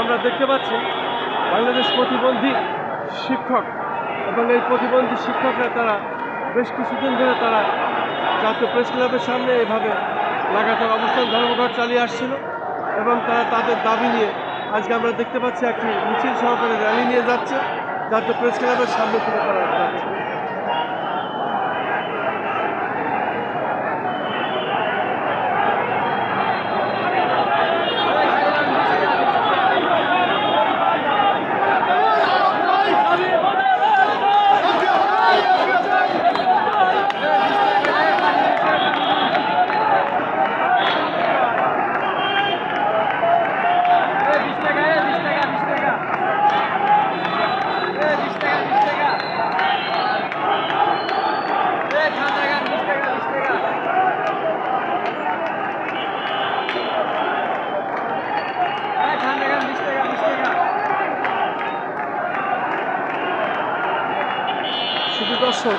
আমরা দেখতে পাচ্ছি বাংলাদেশ প্রতিবন্ধী শিক্ষক এবং এই প্রতিবন্ধী শিক্ষকরা তারা বেশ কিছুদিন ধরে তারা জাতীয় প্রেস ক্লাবের সামনে এভাবে লাগাতার অবস্থান ধর্মঘট চালিয়ে আসছিল এবং তারা তাদের দাবি নিয়ে আজকে আমরা দেখতে পাচ্ছি একটি মিছিল সহকারে র্যালি নিয়ে যাচ্ছে, জাতীয় প্রেস ক্লাবের সামনে থেকে তারা যাচ্ছে দর্শক,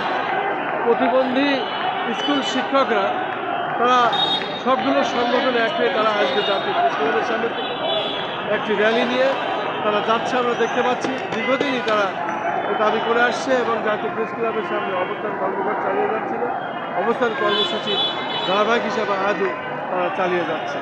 প্রতিবন্ধী স্কুল শিক্ষকরা, তারা সবগুলো সংগঠনে এক হয়ে তারা আজকে জাতীয় প্রেস সামনে একটি র্যালি নিয়ে তারা যাচ্ছে, আমরা দেখতে পাচ্ছি। দীর্ঘদিনই তারা দাবি করে আসছে এবং জাতীয় প্রেস ক্লাবের সামনে অবস্থান কর্মঘট চালিয়ে যাচ্ছিল। অবস্থান কর্মসূচি ধারাবাহিক হিসাবে আজও তারা চালিয়ে যাচ্ছে।